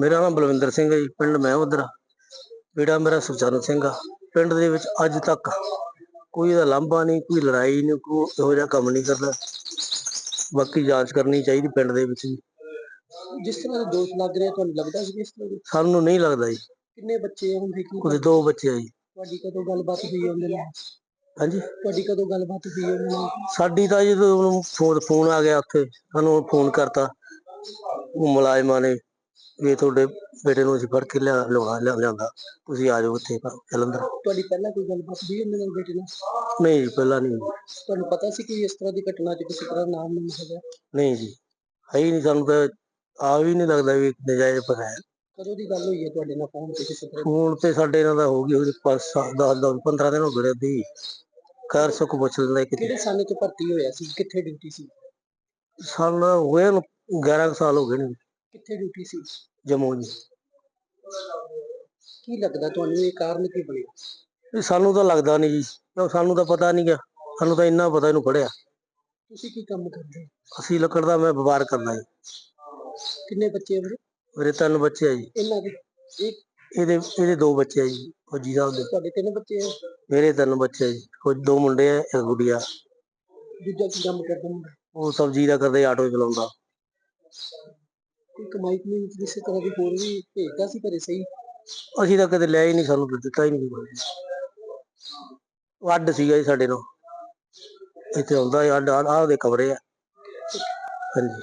ਮੇਰਾ ਨਾਮ ਬਲਵਿੰਦਰ ਸਿੰਘ ਹੈ ਜੀ ਪਿੰਡ ਮੈਂ ਉਧਰ। ਬੇਟਾ ਮੇਰਾ ਸੁਖਚਰਨ ਸਿੰਘ ਆ। ਪਿੰਡ ਦੇ ਵਿੱਚ ਅੱਜ ਤੱਕ ਕੋਈ ਇਹਦਾ ਲਾਂਭਾ ਨਹੀਂ ਕੋਈ ਲੜਾਈ ਨਹੀਂ ਕੋਈ ਇਹੋ ਜਿਹਾ ਕੰਮ ਨਹੀਂ ਕਰਦਾ ਬਾਕੀ ਜਾਂਚ ਕਰਨੀ ਚਾਹੀਦੀ ਪਿੰਡ ਦੇ ਵਿੱਚ ਜੀ। ਜਿਸ ਤਰ੍ਹਾਂ ਦੇ ਦੋਸ਼ ਲੱਗ ਰਹੇ ਆ, ਤੁਹਾਨੂੰ ਲੱਗਦਾ ਸੀ ਕਿ ਇਸ ਤਰ੍ਹਾਂ ਦੇ? ਸਾਨੂੰ ਨਹੀਂ ਲੱਗਦਾ ਜੀ। ਕਿੰਨੇ ਬੱਚੇ ਹੁੰਦੇ ਕੀ ਉਹਦੇ ਦੋ ਬੱਚੇ ਆ ਜੀ। ਤੁਹਾਡੀ ਕਦੋਂ ਗੱਲਬਾਤ ਹੋਈ ਉਹਦੇ ਨਾਲ? ਹਾਂਜੀ? ਤੁਹਾਡੀ ਕਦੋਂ ਗੱਲਬਾਤ ਹੋਈ ਉਹਦੇ ਨਾਲ? ਸਾਡੀ ਤਾਂ ਜਦੋਂ ਉਹਨੂੰ ਫੋਨ ਫੋਨ ਆ ਗਿਆ ਉੱਥੇ ਸਾਨੂੰ ਫੋਨ ਕਰਤਾ। ਉਹ ਮੁਲਾਜ਼ਮਾਂ ਨੇ ਵੀ ਤੁਹਾਡੇ ਬੇਟੇ ਨੂੰ ਅਸੀਂ ਫੜ ਕੇ ਲਿਆ ਲਿਆਉਣਾ ਲਿਆ- ਲਿਆਂਦਾ। ਤੁਸੀਂ ਆ ਜਾਓ ਇੱਥੇ ਜਲੰਧਰ ਤੁਹਾਡੀ ਪਹਿਲਾਂ ਕੋਈ ਗੱਲਬਾਤ ਹੋਈ ਉਹਦੇ ਨਾਲ ਬੇਟੇ ਨਾਲ? ਨਹੀਂ ਜੀ ਪਹਿਲਾਂ ਨਹੀਂ ਤੁਹਾਨੂੰ ਪਤਾ ਸੀ ਕਿ ਇਸ ਤਰ੍ਹਾਂ ਦੀ ਘਟਨਾ 'ਚ ਕਿਸੇ ਤਰ੍ਹਾਂ ਨਾਮ ਨਹੀਂ ਹੈਗਾ? ਨਹੀਂ ਜੀ ਹੈ ਹੀ ਨਹੀਂ ਸਾਨੂੰ ਤਾਂ ਆ ਵੀ ਨਹੀਂ ਲੱਗਦਾ ਵੀ ਨਜਾਇਜ਼ ਪਰ ਹੈ। ਕਦੋਂ ਦੀ ਗੱਲ ਹੋਈ ਹੈ ਤੁਹਾਡੇ ਨਾਲ ਫੋਨ ਤੇ ਕਿਸੇ ਤਰ੍ਹਾਂ ਫੋਨ ਤੇ ਸਾਡੇ ਇਹਨਾਂ ਦਾ ਹੋ ਗਈ ਉਹਦੇ ਪਾਸ 10 10 15 ਦਿਨ ਹੋ ਗਏ ਦੀ ਕਰ ਸੁੱਖ ਪੁੱਛ ਲੈਂਦਾ ਕਿ ਕਿਹੜੇ ਸਾਲ 'ਚ ਭਰਤੀ ਹੋਇਆ ਸੀ? ਕਿੱਥੇ ਡਿਊਟੀ ਸੀ? ਸਾਲ ਹੋਏ ਨੂੰ 11 ਕੁ ਸਾਲ ਹੋ ਗਏ ਨੇ। ਕਿੱਥੇ ਡਿਊਟੀ ਸੀ? ਜੰਮੂ ਜੀ। ਕੀ ਲੱਗਦਾ ਤੁਹਾਨੂੰ ਇਹ ਕਾਰਨ ਕੀ ਬਣਿਆ? ਇਹ ਸਾਨੂੰ ਤਾਂ ਲੱਗਦਾ ਨਹੀਂ ਜੀ। ਕਿਉਂ ਸਾਨੂੰ ਤਾਂ ਪਤਾ ਨਹੀਂ ਗਾ। ਸਾਨੂੰ ਤਾਂ ਇੰਨਾ ਪਤਾ ਇਹਨੂੰ ਪੜਿਆ ਤੁਸੀਂ ਕੀ ਕੰਮ ਕਰਦੇ ਹੋ? ਅਸੀਂ ਲੱਕੜ ਦਾ ਮੈਂ ਵਪਾਰ ਕਰਦਾ ਜੀ। ਕਿੰਨੇ ਬੱਚੇ ਹੋ? ਮੇਰੇ ਤਿੰਨ ਬੱਚੇ ਆ ਜੀ। ਇਹਨਾਂ ਦੇ ਇੱਕ ਇਹਦੇ ਇਹਦੇ ਦੋ ਬੱਚੇ ਆ ਜੀ ਫੌਜੀ ਸਾਹਿਬ ਦੇ। ਤੁਹਾਡੇ ਤਿੰਨ ਬੱਚੇ ਆ? ਮੇਰੇ ਤਿੰਨ ਬੱਚੇ ਆ ਜੀ। ਕੁਝ ਦੋ ਮੁੰਡੇ ਆ ਇੱਕ ਗੁੜੀਆ ਦੂਜਾ ਕੀ ਕੰਮ ਕਰਦਾ ਮੁੰਡਾ? ਉਹ ਸਬਜ਼ੀ ਦਾ ਕਰਦੇ ਆਟੋ ਚਲਾਉਂਦਾ। ਕੋਈ ਕਮਾਈ ਕਮਾਈ ਕਿਸੇ ਤਰ੍ਹਾਂ ਦੀ ਹੋਰ ਵੀ ਭੇਜਦਾ ਸੀ ਘਰੇ ਸਹੀ? ਅਸੀਂ ਤਾਂ ਕਦੇ ਲਿਆ ਹੀ ਨਹੀਂ ਸਾਨੂੰ ਤਾਂ ਦਿੱਤਾ ਹੀ ਨਹੀਂ ਕੋਈ। ਅੱਡ ਸੀਗਾ ਜੀ ਸਾਡੇ ਨਾਲ। ਇੱਥੇ ਆਉਂਦਾ ਸੀ ਅੱਡ ਆਹ ਉਹਦੇ ਕਮਰੇ ਆ। ਹਾਂਜੀ।